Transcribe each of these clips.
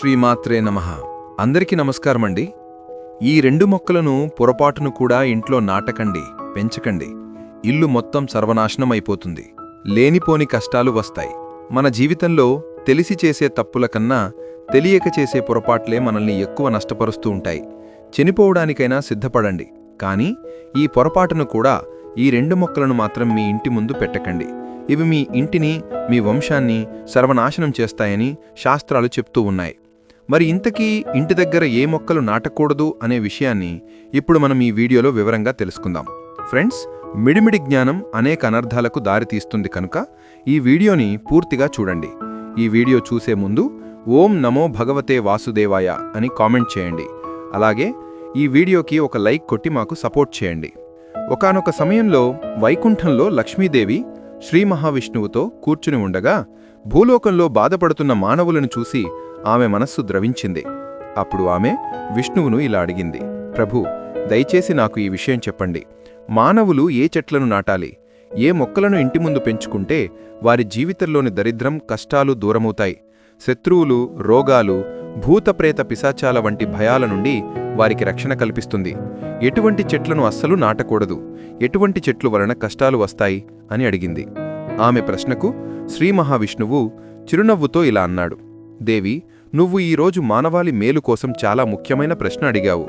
శ్రీమాత్రే నమ. అందరికీ నమస్కారమండి. ఈ రెండు మొక్కలను పొరపాటును కూడా ఇంట్లో నాటకండి పెంచకండి. ఇల్లు మొత్తం సర్వనాశనమైపోతుంది. లేనిపోని కష్టాలు వస్తాయి. మన జీవితంలో తెలిసి చేసే తప్పుల కన్నా తెలియక చేసే పొరపాట్లే మనల్ని ఎక్కువ నష్టపరుస్తూ ఉంటాయి. చనిపోవడానికైనా సిద్ధపడండి. కానీ ఈ పొరపాటును కూడా ఈ రెండు మొక్కలను మాత్రం మీ ఇంటి ముందు పెట్టకండి. ఇవి మీ ఇంటిని మీ వంశాన్ని సర్వనాశనం చేస్తాయని శాస్త్రాలు చెప్తూ ఉన్నాయి. మరి ఇంతకీ ఇంటి దగ్గర ఏ మొక్కలు నాటకూడదు అనే విషయాన్ని ఇప్పుడు మనం ఈ వీడియోలో వివరంగా తెలుసుకుందాం. ఫ్రెండ్స్ మిడిమిడి జ్ఞానం అనేక అనర్థాలకు దారితీస్తుంది కనుక ఈ వీడియోని పూర్తిగా చూడండి. ఈ వీడియో చూసే ముందు ఓం నమో భగవతే వాసుదేవాయ అని కామెంట్ చేయండి. అలాగే ఈ వీడియోకి ఒక లైక్ కొట్టి మాకు సపోర్ట్ చేయండి. ఒకానొక సమయంలో వైకుంఠంలో లక్ష్మీదేవి శ్రీ మహావిష్ణువుతో కూర్చుని ఉండగా భూలోకంలో బాధపడుతున్న మానవులను చూసి ఆమె మనస్సు ద్రవించింది. అప్పుడు ఆమె విష్ణువును ఇలా అడిగింది ప్రభు దయచేసి నాకు ఈ విషయం చెప్పండి. మానవులు ఏ చెట్లను నాటాలి? ఏ మొక్కలను ఇంటి ముందు పెంచుకుంటే వారి జీవితంలోని దరిద్రం కష్టాలు దూరమవుతాయి? శత్రువులు రోగాలు భూతప్రేత పిశాచాల వంటి భయాల నుండి వారికి రక్షణ కల్పిస్తుంది. ఎటువంటి చెట్లను అస్సలు నాటకూడదు. ఎటువంటి చెట్లు వలన కష్టాలు వస్తాయి? అని అడిగింది. ఆమె ప్రశ్నకు శ్రీ మహావిష్ణువు చిరునవ్వుతో ఇలా అన్నాడు. దేవి నువ్వు ఈరోజు మానవాళి మేలు కోసం చాలా ముఖ్యమైన ప్రశ్న అడిగావు.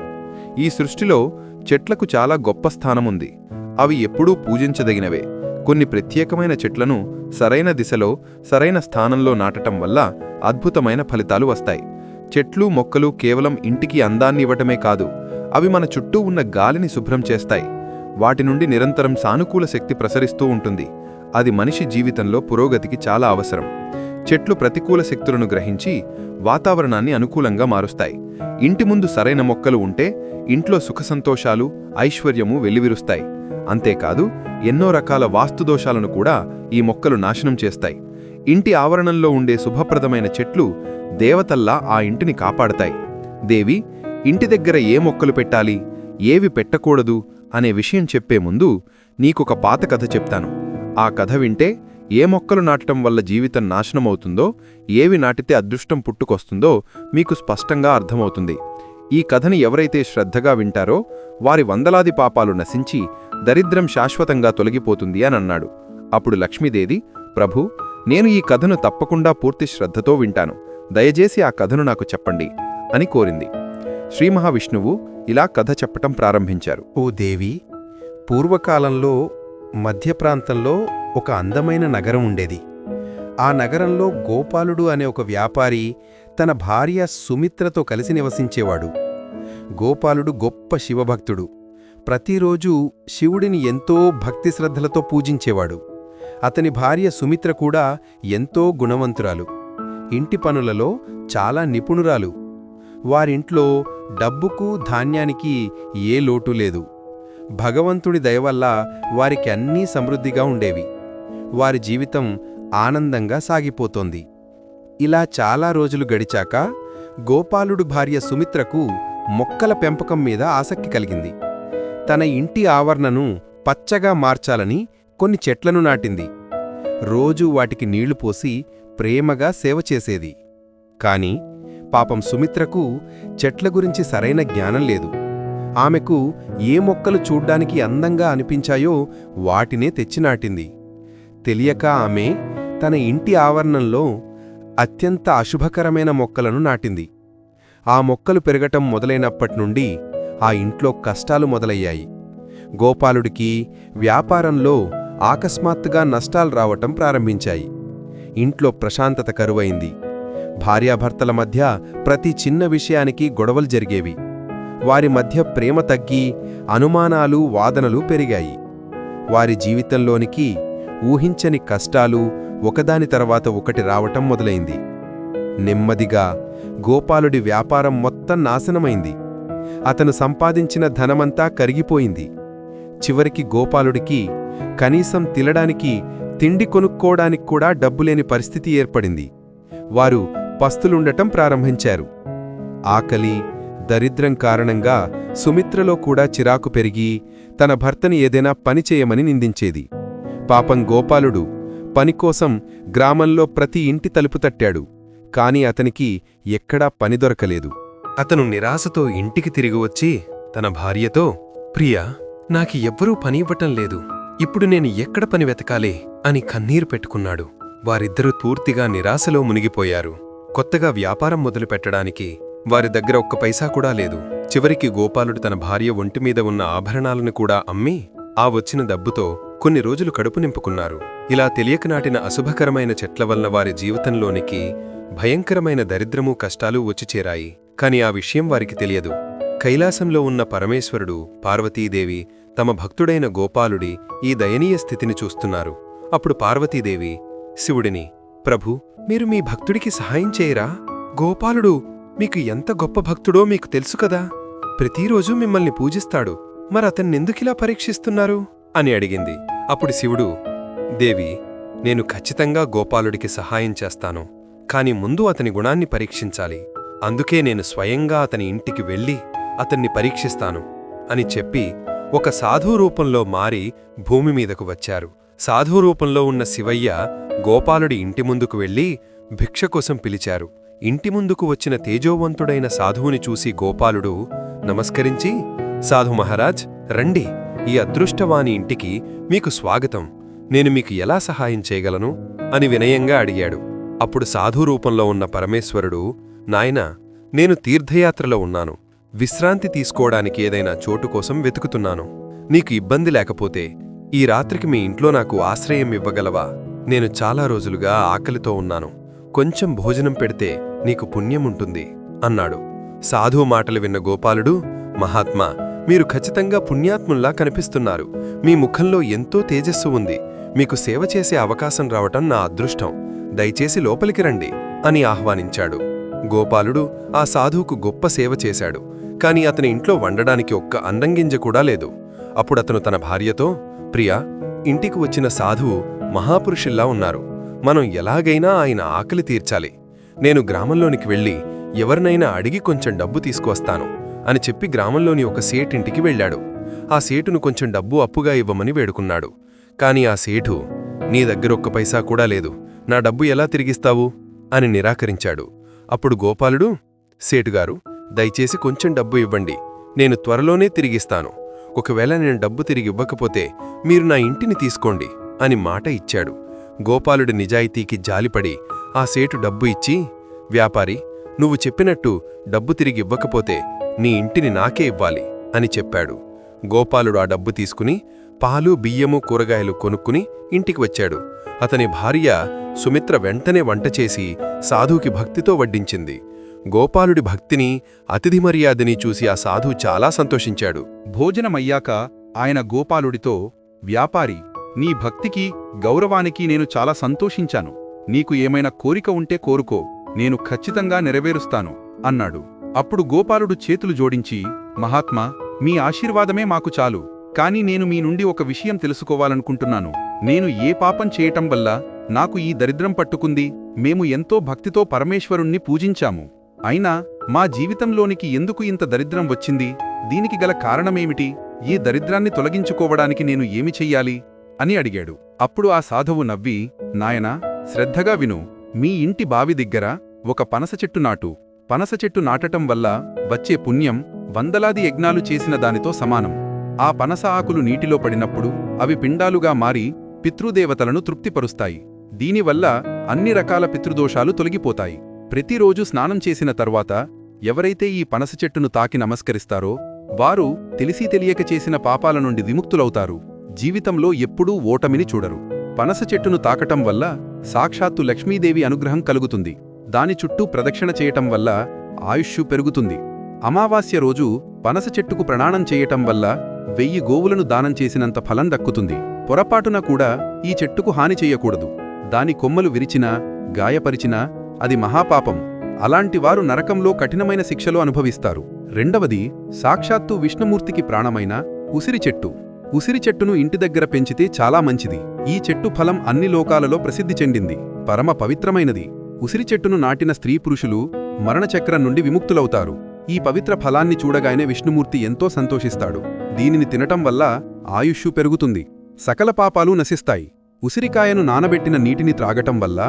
ఈ సృష్టిలో చెట్లకు చాలా గొప్ప స్థానముంది. అవి ఎప్పుడూ పూజించదగినవే. కొన్ని ప్రత్యేకమైన చెట్లను సరైన దిశలో సరైన స్థానంలో నాటటం వల్ల అద్భుతమైన ఫలితాలు వస్తాయి. చెట్లు మొక్కలు కేవలం ఇంటికి అందాన్ని ఇవ్వటమే కాదు అవి మన చుట్టూ ఉన్న గాలిని శుభ్రం చేస్తాయి. వాటి నుండి నిరంతరం సానుకూల శక్తి ప్రసరిస్తూ ఉంటుంది. అది మనిషి జీవితంలో పురోగతికి చాలా అవసరం. చెట్లు ప్రతికూల శక్తులను గ్రహించి వాతావరణాన్ని అనుకూలంగా మారుస్తాయి. ఇంటి ముందు సరైన మొక్కలు ఉంటే ఇంట్లో సుఖసంతోషాలు ఐశ్వర్యము వెల్లివిరుస్తాయి. అంతేకాదు ఎన్నో రకాల వాస్తుదోషాలను కూడా ఈ మొక్కలు నాశనం చేస్తాయి. ఇంటి ఆవరణంలో ఉండే శుభప్రదమైన చెట్లు దేవతల్లా ఆ ఇంటిని కాపాడతాయి. దేవి ఇంటి దగ్గర ఏ మొక్కలు పెట్టాలి ఏవి పెట్టకూడదు అనే విషయం చెప్పే ముందు నీకొక పాత కథ చెప్తాను. ఆ కథ వింటే ఏ మొక్కలు నాటడం వల్ల జీవితం నాశనమవుతుందో ఏవి నాటితే అదృష్టం పుట్టుకొస్తుందో మీకు స్పష్టంగా అర్థమవుతుంది. ఈ కథని ఎవరైతే శ్రద్ధగా వింటారో వారి వందలాది పాపాలు నశించి దరిద్రం శాశ్వతంగా తొలగిపోతుంది అని అన్నాడు. అప్పుడు లక్ష్మీదేవి ప్రభు నేను ఈ కథను తప్పకుండా పూర్తి శ్రద్ధతో వింటాను. దయచేసి ఆ కథను నాకు చెప్పండి అని కోరింది. శ్రీ మహావిష్ణువు ఇలా కథ చెప్పటం ప్రారంభించారు. ఓ దేవి పూర్వకాలంలో మధ్య ప్రాంతంలో ఒక అందమైన నగరం ఉండేది. ఆ నగరంలో గోపాలుడు అనే ఒక వ్యాపారి తన భార్య సుమిత్రతో కలిసి నివసించేవాడు. గోపాలుడు గొప్ప శివభక్తుడు. ప్రతిరోజూ శివుడిని ఎంతో భక్తి శ్రద్ధలతో పూజించేవాడు. అతని భార్య సుమిత్ర కూడా ఎంతో గుణవంతురాలు. ఇంటి పనులలో చాలా నిపుణురాలు. వారింట్లో డబ్బుకు ధాన్యానికి ఏ లోటు లేదు. భగవంతుడి దయవల్ల వారికి అన్నీ సమృద్ధిగా ఉండేవి. వారి జీవితం ఆనందంగా సాగిపోతోంది. ఇలా చాలా రోజులు గడిచాక గోపాలుడు భార్య సుమిత్రకు మొక్కల పెంపకం మీద ఆసక్తి కలిగింది. తన ఇంటి ఆవరణను పచ్చగా మార్చాలని కొన్ని చెట్లను నాటింది. రోజూ వాటికి నీళ్ళు పోసి ప్రేమగా సేవ చేసేది. కాని పాపం సుమిత్రకు చెట్ల గురించి సరైన జ్ఞానం లేదు. ఆమెకు ఏ మొక్కలు చూడ్డానికి అందంగా అనిపించాయో వాటినే తెచ్చినాటింది. తెలియక ఆమె తన ఇంటి ఆవరణంలో అత్యంత అశుభకరమైన మొక్కలను నాటింది. ఆ మొక్కలు పెరగటం మొదలైనప్పట్నుండి ఆ ఇంట్లో కష్టాలు మొదలయ్యాయి. గోపాలుడికి వ్యాపారంలో ఆకస్మాత్తుగా నష్టాలు రావటం ప్రారంభించాయి. ఇంట్లో ప్రశాంతత కరువైంది. భార్యాభర్తల మధ్య ప్రతి చిన్న విషయానికి గొడవలు జరిగేవి. వారి మధ్య ప్రేమ తగ్గి అనుమానాలు వాదనలు పెరిగాయి. వారి జీవితంలోనికి ఊహించని కష్టాలు ఒకదాని తర్వాత ఒకటి రావటం మొదలైంది. నెమ్మదిగా గోపాలుడి వ్యాపారం మొత్తం నాశనమైంది. అతను సంపాదించిన ధనమంతా కరిగిపోయింది. చివరికి గోపాలుడికి కనీసం తినడానికి తిండి కొనుక్కోవడానికి కూడా డబ్బులేని పరిస్థితి ఏర్పడింది. వారు పస్తులుండటం ప్రారంభించారు. ఆకలి దరిద్రం కారణంగా సుమిత్రలో కూడా చిరాకు పెరిగి తన భర్తని ఏదైనా పని చేయమని నిందించేది. పాపం గోపాలుడు పనికోసం గ్రామంలో ప్రతి ఇంటి తలుపు తట్టాడు. కాని అతనికి ఎక్కడా పని దొరకలేదు. అతను నిరాశతో ఇంటికి తిరిగి వచ్చి తన భార్యతో ప్రియా నాకు ఎవ్వరూ పని ఇవ్వటం లేదు. ఇప్పుడు నేను ఎక్కడ పని వెతకాలి? అని కన్నీరు పెట్టుకున్నాడు. వారిద్దరూ పూర్తిగా నిరాశలో మునిగిపోయారు. కొత్తగా వ్యాపారం మొదలుపెట్టడానికి వారి దగ్గర ఒక్క పైసా కూడా లేదు. చివరికి గోపాలుడు తన భార్య ఒంటిమీద ఉన్న ఆభరణాలను కూడా అమ్మి ఆ వచ్చిన డబ్బుతో కొన్ని రోజులు కడుపు నింపుకున్నారు. ఇలా తెలియక నాటిన అశుభకరమైన చెట్ల వలన వారి జీవితంలోనికి భయంకరమైన దరిద్రము కష్టాలు వచ్చి చేరాయి. కాని ఆ విషయం వారికి తెలియదు. కైలాసంలో ఉన్న పరమేశ్వరుడు పార్వతీదేవి తమ భక్తుడైన గోపాలుడి ఈ దయనీయ స్థితిని చూస్తున్నారు. అప్పుడు పార్వతీదేవి శివుడిని ప్రభు మీరు మీ భక్తుడికి సహాయం చేయరా? గోపాలుడు మీకు ఎంత గొప్ప భక్తుడో మీకు తెలుసు కదా. ప్రతిరోజు మిమ్మల్ని పూజిస్తాడు. మరతన్నెందుకిలా పరీక్షిస్తున్నారు? అని అడిగింది. అప్పుడు శివుడు దేవి నేను ఖచ్చితంగా గోపాలుడికి సహాయం చేస్తాను. కాని ముందు అతని గుణాన్ని పరీక్షించాలి. అందుకే నేను స్వయంగా అతని ఇంటికి వెళ్ళి అతన్ని పరీక్షిస్తాను అని చెప్పి ఒక సాధు రూపంలో మారి భూమి మీదకు వచ్చారు. సాధు రూపంలో ఉన్న శివయ్య గోపాలుడి ఇంటి ముందుకు వెళ్ళి భిక్ష కోసం పిలిచారు. ఇంటి ముందుకు వచ్చిన తేజోవంతుడైన సాధువుని చూసి గోపాలుడు నమస్కరించి సాధు మహారాజ్ రండి. ఈ అదృష్టవాని ఇంటికి మీకు స్వాగతం. నేను మీకు ఎలా సహాయం చేయగలను? అని వినయంగా అడిగాడు. అప్పుడు సాధు రూపంలో ఉన్న పరమేశ్వరుడు నాయనా నేను తీర్థయాత్రలో ఉన్నాను. విశ్రాంతి తీసుకోవడానికి ఏదైనా చోటు కోసం వెతుకుతున్నాను. నీకు ఇబ్బంది లేకపోతే ఈ రాత్రికి మీ ఇంట్లో నాకు ఆశ్రయం ఇవ్వగలవా? నేను చాలా రోజులుగా ఆకలితో ఉన్నాను. కొంచెం భోజనం పెడితే నీకు పుణ్యముంటుంది అన్నాడు. సాధువు మాటలు విన్న గోపాలుడు మహాత్మా మీరు ఖచ్చితంగా పుణ్యాత్ముల్లా కనిపిస్తున్నారు. మీ ముఖంలో ఎంతో తేజస్సు ఉంది. మీకు సేవ చేసే అవకాశం రావటం నా అదృష్టం. దయచేసి లోపలికి రండి అని ఆహ్వానించాడు. గోపాలుడు ఆ సాధువుకు గొప్ప సేవ చేశాడు. కాని అతని ఇంట్లో వండడానికి ఒక్క అందంగింజ కూడా లేదు. అప్పుడతను తన భార్యతో ప్రియా ఇంటికి వచ్చిన సాధువు మహాపురుషుల్లా ఉన్నారు. మనం ఎలాగైనా ఆయన ఆకలి తీర్చాలి. నేను గ్రామంలోనికి వెళ్ళి ఎవరినైనా అడిగి కొంచెం డబ్బు తీసుకువస్తాను. అని చెప్పి గ్రామంలోని ఒక సేటింటికి వెళ్ళాడు. ఆ సేటును కొంచెం డబ్బు అప్పుగా ఇవ్వమని వేడుకున్నాడు. కాని ఆ సేటు నీ దగ్గర ఒక్క పైసా కూడా లేదు. నా డబ్బు ఎలా తిరిగిస్తావు? అని నిరాకరించాడు. అప్పుడు గోపాలుడు సేటుగారు దయచేసి కొంచెం డబ్బు ఇవ్వండి. నేను త్వరలోనే తిరిగిస్తాను. ఒకవేళ నేను డబ్బు తిరిగి ఇవ్వకపోతే మీరు నా ఇంటిని తీసుకోండి అని మాట ఇచ్చాడు. గోపాలుడి నిజాయితీకి జాలిపడి ఆ సేటు డబ్బు ఇచ్చి వ్యాపారి నువ్వు చెప్పినట్టు డబ్బు తిరిగి ఇవ్వకపోతే నీ ఇంటిని నాకే ఇవ్వాలి అని చెప్పాడు. గోపాలుడు ఆ డబ్బు తీసుకుని పాలు బియ్యము కూరగాయలు కొనుక్కుని ఇంటికి వచ్చాడు. అతని భార్య సుమిత్ర వెంటనే వంట చేసి సాధువుకి భక్తితో వడ్డించింది. గోపాలుడి భక్తిని అతిథి మర్యాదని చూసి ఆ సాధువు చాలా సంతోషించాడు. భోజనమయ్యాక ఆయన గోపాలుడితో వ్యాపారి నీ భక్తికి గౌరవానికి నేను చాలా సంతోషించాను. నీకు ఏమైనా కోరిక ఉంటే కోరుకో. నేను ఖచ్చితంగా నెరవేరుస్తాను అన్నాడు. అప్పుడు గోపాలుడు చేతులు జోడించి మహాత్మా మీ ఆశీర్వాదమే మాకు చాలు. కాని నేను మీ నుండి ఒక విషయం తెలుసుకోవాలనుకుంటున్నాను. నేను ఏ పాపం చేయటం వల్ల నాకు ఈ దరిద్రం పట్టుకుంది? మేము ఎంతో భక్తితో పరమేశ్వరుణ్ణి పూజించాము. అయినా మా జీవితంలోనికి ఎందుకు ఇంత దరిద్రం వచ్చింది? దీనికి గల కారణమేమిటి? ఈ దరిద్రాన్ని తొలగించుకోవడానికి నేను ఏమి చెయ్యాలి? అని అడిగాడు. అప్పుడు ఆ సాధువు నవ్వి నాయనా శ్రద్ధగా విను. మీ ఇంటి బావి దగ్గర ఒక పనస చెట్టు నాటు. పనస చెట్టు నాటటం వల్ల వచ్చే పుణ్యం వందలాది యజ్ఞాలు చేసిన దానితో సమానం. ఆ పనస ఆకులు నీటిలో పడినప్పుడు అవి పిండాలుగా మారి పితృదేవతలను తృప్తిపరుస్తాయి. దీనివల్ల అన్ని రకాల పితృదోషాలు తొలగిపోతాయి. ప్రతిరోజు స్నానం చేసిన తర్వాత ఎవరైతే ఈ పనస చెట్టును తాకి నమస్కరిస్తారో వారు తెలిసి తెలియక చేసిన పాపాల నుండి విముక్తులవుతారు. జీవితంలో ఎప్పుడూ ఓటమిని చూడరు. పనస చెట్టును తాకటం వల్ల సాక్షాత్తు లక్ష్మీదేవి అనుగ్రహం కలుగుతుంది. దాని చుట్టూ ప్రదక్షిణ చేయటం వల్ల ఆయుష్షు పెరుగుతుంది. అమావాస్య రోజు పనస చెట్టుకు ప్రణాణం చేయటం వల్ల వెయ్యి గోవులను దానం చేసినంత ఫలం దక్కుతుంది. పొరపాటున కూడా ఈ చెట్టుకు హాని చెయ్యకూడదు దాని కొమ్మలు విరిచినా గాయపరిచినా అది మహాపాపం. అలాంటివారు నరకంలో కఠినమైన శిక్షలు అనుభవిస్తారు. రెండవది సాక్షాత్తు విష్ణుమూర్తికి ప్రాణమైన ఉసిరి చెట్టు. ఉసిరి చెట్టును ఇంటి దగ్గర పెంచితే చాలా మంచిది. ఈ చెట్టు ఫలం అన్ని లోకాలలో ప్రసిద్ధి చెందింది. పరమ పవిత్రమైనది. ఉసిరి చెట్టును నాటిన స్త్రీ పురుషులు మరణచక్రం నుండి విముక్తులవుతారు. ఈ పవిత్ర ఫలాన్ని చూడగానే విష్ణుమూర్తి ఎంతో సంతోషిస్తాడు. దీనిని తినటం వల్ల ఆయుష్షు పెరుగుతుంది. సకల పాపాలు నశిస్తాయి. ఉసిరికాయను నానబెట్టిన నీటిని త్రాగటం వల్ల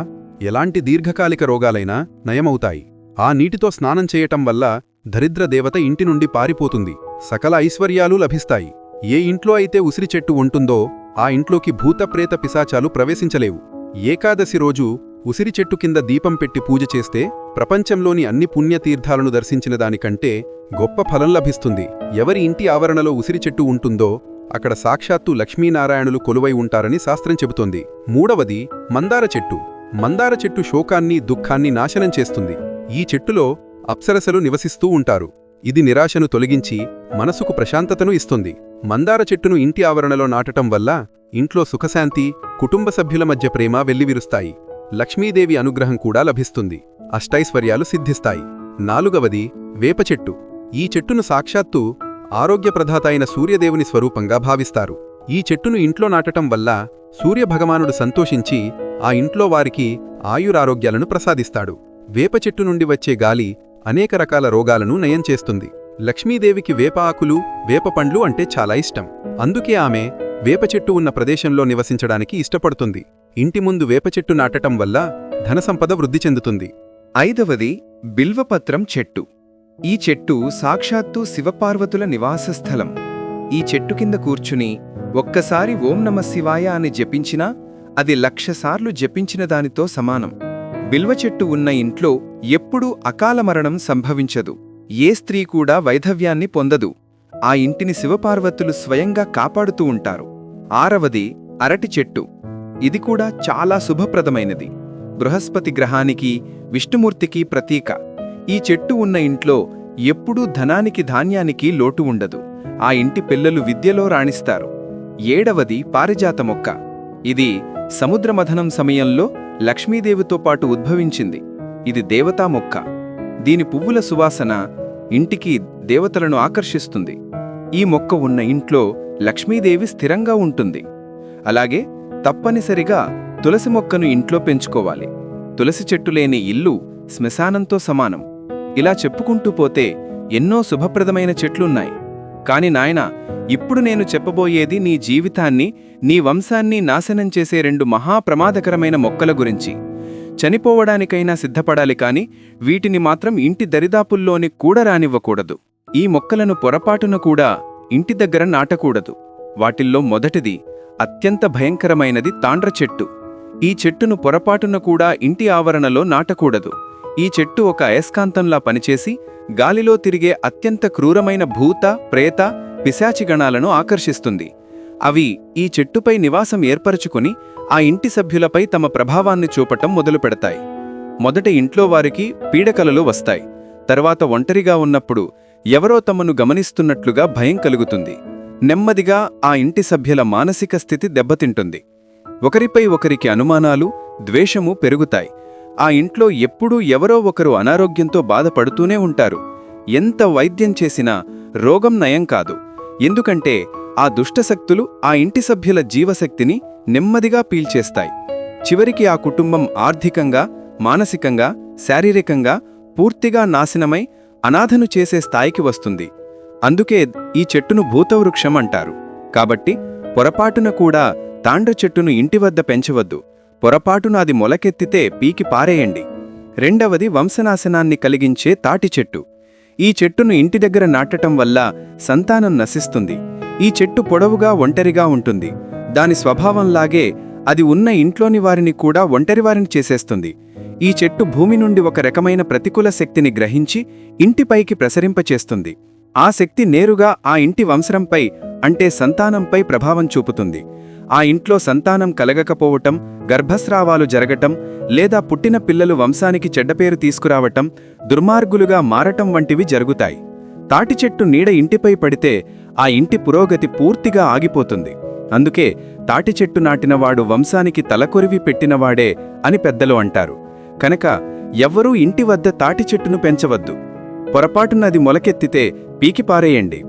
ఎలాంటి దీర్ఘకాలిక రోగాలైనా నయమవుతాయి. ఆ నీటితో స్నానం చేయటం వల్ల దరిద్ర దేవత ఇంటి నుండి పారిపోతుంది. సకల ఐశ్వర్యాలు లభిస్తాయి. ఏ ఇంట్లో అయితే ఉసిరి చెట్టు ఉంటుందో ఆ ఇంట్లోకి భూతప్రేత పిశాచాలు ప్రవేశించలేవు. ఏకాదశి రోజు ఉసిరి చెట్టు కింద దీపం పెట్టి పూజ చేస్తే ప్రపంచంలోని అన్ని పుణ్యతీర్థాలను దర్శించిన దానికంటే గొప్ప ఫలం లభిస్తుంది. ఎవరి ఇంటి ఆవరణలో ఉసిరి చెట్టు ఉంటుందో అక్కడ సాక్షాత్తు లక్ష్మీనారాయణులు కొలువై ఉంటారని శాస్త్రం చెబుతోంది. మూడవది మందార చెట్టు. మందార చెట్టు శోకాన్ని దుఃఖాన్ని నాశనం చేస్తుంది. ఈ చెట్టులో అప్సరసలు నివసిస్తూ ఉంటారు. ఇది నిరాశను తొలగించి మనసుకు ప్రశాంతతను ఇస్తుంది. మందార చెట్టును ఇంటి ఆవరణలో నాటటం వల్ల ఇంట్లో సుఖశాంతి కుటుంబ సభ్యుల మధ్య ప్రేమ వెల్లివిరుస్తాయి. లక్ష్మీదేవి అనుగ్రహం కూడా లభిస్తుంది. అష్టైశ్వర్యాలు సిద్ధిస్తాయి. నాలుగవది వేప చెట్టు. ఈ చెట్టును సాక్షాత్తు ఆరోగ్యప్రదాత అయిన సూర్యదేవుని స్వరూపంగా భావిస్తారు. ఈ చెట్టును ఇంట్లో నాటటం వల్ల సూర్యభగవానుడు సంతోషించి ఆ ఇంట్లో వారికి ఆయురారోగ్యాలను ప్రసాదిస్తాడు. వేప చెట్టు నుండి వచ్చే గాలి అనేక రకాల రోగాలను నయం చేస్తుంది. లక్ష్మీదేవికి వేప ఆకులు వేప పండ్లు అంటే చాలా ఇష్టం. అందుకే ఆమె వేప చెట్టు ఉన్న ప్రదేశంలో నివసించడానికి ఇష్టపడుతుంది. ఇంటి ముందు వేప చెట్టు నాటటం వల్ల ధనసంపద వృద్ధి చెందుతుంది. ఐదవది బిల్వపత్రం చెట్టు. ఈ చెట్టు సాక్షాత్తు శివపార్వతుల నివాస స్థలం. ఈ చెట్టు కింద కూర్చుని ఒక్కసారి ఓం నమ శివాయ అని జపించినా అది లక్షసార్లు జపించిన దానితో సమానం. బిల్వ చెట్టు ఉన్న ఇంట్లో ఎప్పుడూ అకాల మరణం సంభవించదు. ఏ స్త్రీ కూడా వైధవ్యాన్ని పొందదు. ఆ ఇంటిని శివపార్వతులు స్వయంగా కాపాడుతూ ఉంటారు. ఆరవది అరటి చెట్టు. ఇది కూడా చాలా శుభప్రదమైనది. బృహస్పతి గ్రహానికి విష్ణుమూర్తికి ప్రతీక. ఈ చెట్టు ఉన్న ఇంట్లో ఎప్పుడూ ధనానికి ధాన్యానికి లోటు ఉండదు. ఆ ఇంటి పిల్లలు విద్యలో రాణిస్తారు. ఏడవది పారిజాత మొక్క. ఇది సముద్రమథనం సమయంలో లక్ష్మీదేవితో పాటు ఉద్భవించింది. ఇది దేవతా మొక్క. దీని పువ్వుల సువాసన ఇంటికి దేవతలను ఆకర్షిస్తుంది. ఈ మొక్క ఉన్న ఇంట్లో లక్ష్మీదేవి స్థిరంగా ఉంటుంది. అలాగే తప్పనిసరిగా తులసి మొక్కను ఇంట్లో పెంచుకోవాలి. తులసి చెట్టు లేని ఇల్లు శ్మశానంతో సమానం. ఇలా చెప్పుకుంటూ పోతే ఎన్నో శుభప్రదమైన చెట్లున్నాయి. కాని నాయనా ఇప్పుడు నేను చెప్పబోయేది నీ జీవితాన్ని నీ వంశాన్ని నాశనం చేసే రెండు మహాప్రమాదకరమైన మొక్కల గురించి. చనిపోవడానికైనా సిద్ధపడాలి కాని వీటిని మాత్రం ఇంటి దరిదాపుల్లోని కూడా రానివ్వకూడదు. ఈ మొక్కలను పొరపాటున కూడా ఇంటి దగ్గర నాటకూడదు. వాటిల్లో మొదటిది అత్యంత భయంకరమైనది తాండ్ర చెట్టు. ఈ చెట్టును పొరపాటున కూడా ఇంటి ఆవరణలో నాటకూడదు. ఈ చెట్టు ఒక అయస్కాంతంలా పనిచేసి గాలిలో తిరిగే అత్యంత క్రూరమైన భూత ప్రేత పిశాచిగణాలను ఆకర్షిస్తుంది. అవి ఈ చెట్టుపై నివాసం ఏర్పరచుకుని ఆ ఇంటి సభ్యులపై తమ ప్రభావాన్ని చూపటం మొదలుపెడతాయి. మొదట ఇంట్లో వారికి పీడకలలు వస్తాయి. తర్వాత ఒంటరిగా ఉన్నప్పుడు ఎవరో తమను గమనిస్తున్నట్లుగా భయం కలుగుతుంది. నెమ్మదిగా ఆ ఇంటి సభ్యుల మానసిక స్థితి దెబ్బతింటుంది. ఒకరిపై ఒకరికి అనుమానాలు ద్వేషము పెరుగుతాయి. ఆ ఇంట్లో ఎప్పుడూ ఎవరో ఒకరు అనారోగ్యంతో బాధపడుతూనే ఉంటారు. ఎంత వైద్యం చేసినా రోగం నయం కాదు. ఎందుకంటే ఆ దుష్టశక్తులు ఆ ఇంటి సభ్యుల జీవశక్తిని నెమ్మదిగా పీల్చేస్తాయి. చివరికి ఆ కుటుంబం ఆర్థికంగా మానసికంగా శారీరకంగా పూర్తిగా నాశనమై అనాథను చేసే స్థాయికి వస్తుంది. అందుకే ఈ చెట్టును భూతవృక్షం అంటారు. కాబట్టి పొరపాటున కూడా తాండ్ర చెట్టును ఇంటి వద్ద పెంచవద్దు. పొరపాటున అది మొలకెత్తితే పీకి పారేయండి. రెండవది వంశనాశనాన్ని కలిగించే తాటి చెట్టు. ఈ చెట్టును ఇంటి దగ్గర నాటటం వల్ల సంతానం నశిస్తుంది. ఈ చెట్టు పొడవుగా ఒంటరిగా ఉంటుంది. దాని స్వభావంలాగే అది ఉన్న ఇంట్లోని వారిని కూడా ఒంటరివారిని చేసేస్తుంది. ఈ చెట్టు భూమి నుండి ఒక రకమైన ప్రతికూల శక్తిని గ్రహించి ఇంటిపైకి ప్రసరింపచేస్తుంది. ఆ శక్తి నేరుగా ఆ ఇంటి వంశంపై అంటే సంతానంపై ప్రభావం చూపుతుంది. ఆ ఇంట్లో సంతానం కలగకపోవటం గర్భస్రావాలు జరగటం లేదా పుట్టిన పిల్లలు వంశానికి చెడ్డపేరు తీసుకురావటం దుర్మార్గులుగా మారటం వంటివి జరుగుతాయి. తాటి చెట్టు నీడ ఇంటిపై పడితే ఆ ఇంటి పురోగతి పూర్తిగా ఆగిపోతుంది. అందుకే తాటి చెట్టు నాటినవాడు వంశానికి తలకొరివి పెట్టినవాడే అని పెద్దలు అంటారు. కనుక ఎవ్వరూ ఇంటి వద్ద తాటి చెట్టును పెంచవద్దు. పొరపాటున అది మొలకెత్తితే పీకిపారేయండి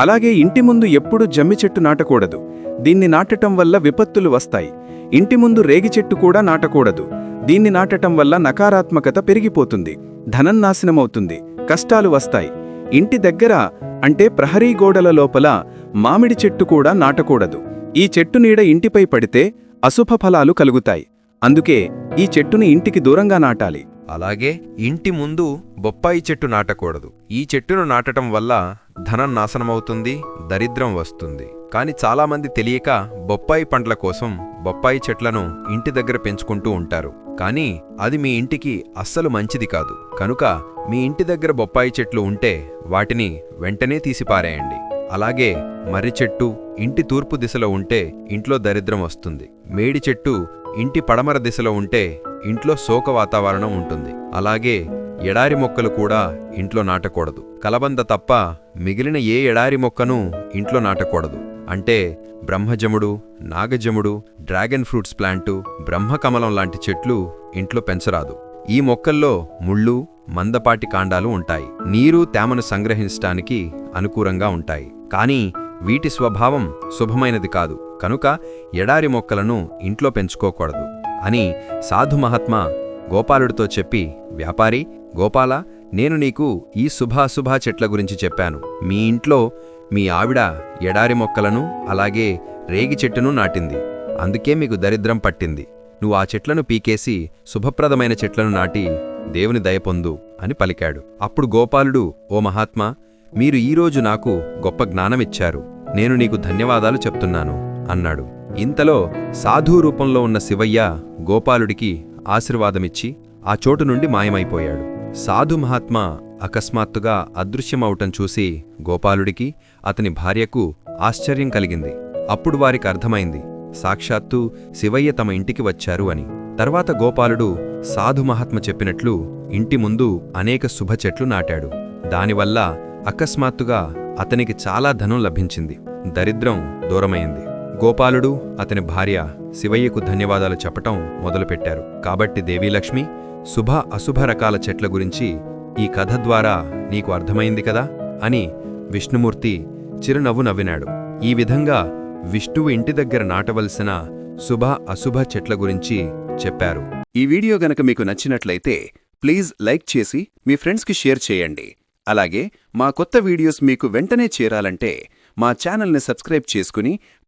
అలాగే ఇంటి ముందు ఎప్పుడూ జమ్మి చెట్టు నాటకూడదు. దీన్ని నాటటం వల్ల విపత్తులు వస్తాయి. ఇంటి ముందు రేగి చెట్టు కూడా నాటకూడదు. దీన్ని నాటటం వల్ల నకారాత్మకత పెరిగిపోతుంది. ధనం నాశనమవుతుంది. కష్టాలు వస్తాయి. ఇంటి దగ్గర అంటే ప్రహరీ గోడల లోపల మామిడి చెట్టు కూడా నాటకూడదు. ఈ చెట్టు నీడ ఇంటిపై పడితే అశుభ ఫలాలు కలుగుతాయి. అందుకే ఈ చెట్టుని ఇంటికి దూరంగా నాటాలి. అలాగే ఇంటి ముందు బొప్పాయి చెట్టు నాటకూడదు. ఈ చెట్టును నాటటం వల్ల ధనం నాశనమవుతుంది దరిద్రం వస్తుంది. కాని చాలామంది తెలియక బొప్పాయి పండ్ల కోసం బొప్పాయి చెట్లను ఇంటి దగ్గర పెంచుకుంటూ ఉంటారు. కానీ అది మీ ఇంటికి అస్సలు మంచిది కాదు. కనుక మీ ఇంటి దగ్గర బొప్పాయి చెట్లు ఉంటే వాటిని వెంటనే తీసిపారేయండి. అలాగే మర్రి చెట్టు ఇంటి తూర్పు దిశలో ఉంటే ఇంట్లో దరిద్రం వస్తుంది. మేడి చెట్టు ఇంటి పడమర దిశలో ఉంటే ఇంట్లో శోక వాతావరణం ఉంటుంది. అలాగే ఎడారి మొక్కలు కూడా ఇంట్లో నాటకూడదు. కలబంద తప్ప మిగిలిన ఏ ఎడారి మొక్కను ఇంట్లో నాటకూడదు. అంటే బ్రహ్మజముడు నాగజముడు డ్రాగన్ ఫ్రూట్స్ ప్లాంటు బ్రహ్మకమలం లాంటి చెట్లు ఇంట్లో పెంచరాదు. ఈ మొక్కల్లో ముళ్ళు మందపాటి కాండాలు ఉంటాయి. నీరు తేమను సంగ్రహించటానికి అనుకూలంగా ఉంటాయి. కానీ వీటి స్వభావం శుభమైనది కాదు. కనుక ఎడారి మొక్కలను ఇంట్లో పెంచుకోకూడదు. అని సాధు మహాత్మ గోపాలుడితో చెప్పి వ్యాపారి గోపాల నేను నీకు ఈ శుభాశుభా చెట్ల గురించి చెప్పాను. మీ ఇంట్లో మీ ఆవిడ ఎడారి మొక్కలను అలాగే రేగి చెట్టును నాటింది. అందుకే మీకు దరిద్రం పట్టింది. నువ్వు ఆ చెట్లను పీకేసి శుభప్రదమైన చెట్లను నాటి దేవుని దయ పొందు అని పలికాడు. అప్పుడు గోపాలుడు ఓ మహాత్మా మీరు ఈరోజు నాకు గొప్ప జ్ఞానమిచ్చారు. నేను నీకు ధన్యవాదాలు చెప్తున్నాను అన్నాడు. ఇంతలో సాధు రూపంలో ఉన్న శివయ్య గోపాలుడికి ఆశీర్వాదమిచ్చి ఆ చోటు నుండి మాయమైపోయాడు. సాధు మహాత్మా అకస్మాత్తుగా అదృశ్యమవటం చూసి గోపాలుడికి అతని భార్యకు ఆశ్చర్యం కలిగింది. అప్పుడు వారికి అర్థమైంది సాక్షాత్తు శివయ్య తమ ఇంటికి వచ్చారు అని. తర్వాత గోపాలుడు సాధు మహాత్మ చెప్పినట్లు ఇంటి ముందు అనేక శుభ చెట్లు నాటాడు. దానివల్ల అకస్మాత్తుగా అతనికి చాలా ధనం లభించింది. దరిద్రం దూరమైంది. గోపాలుడు అతని భార్య శివయ్యకు ధన్యవాదాలు చెప్పటం మొదలుపెట్టారు. కాబట్టి దేవీలక్ష్మి శుభ అశుభ రకాల చెట్ల గురించి ఈ కథ ద్వారా నీకు అర్థమైంది కదా? అని విష్ణుమూర్తి చిరునవ్వు నవ్వినాడు. ఈ విధంగా విష్ణువు ఇంటి దగ్గర నాటవలసిన శుభ అశుభ చెట్ల గురించి చెప్పారు. ఈ వీడియో గనక మీకు నచ్చినట్లయితే ప్లీజ్ లైక్ చేసి మీ ఫ్రెండ్స్కి షేర్ చేయండి. అలాగే మా కొత్త వీడియోస్ మీకు వెంటనే చేరాలంటే మా ఛానల్ని సబ్స్క్రైబ్ చేసుకుని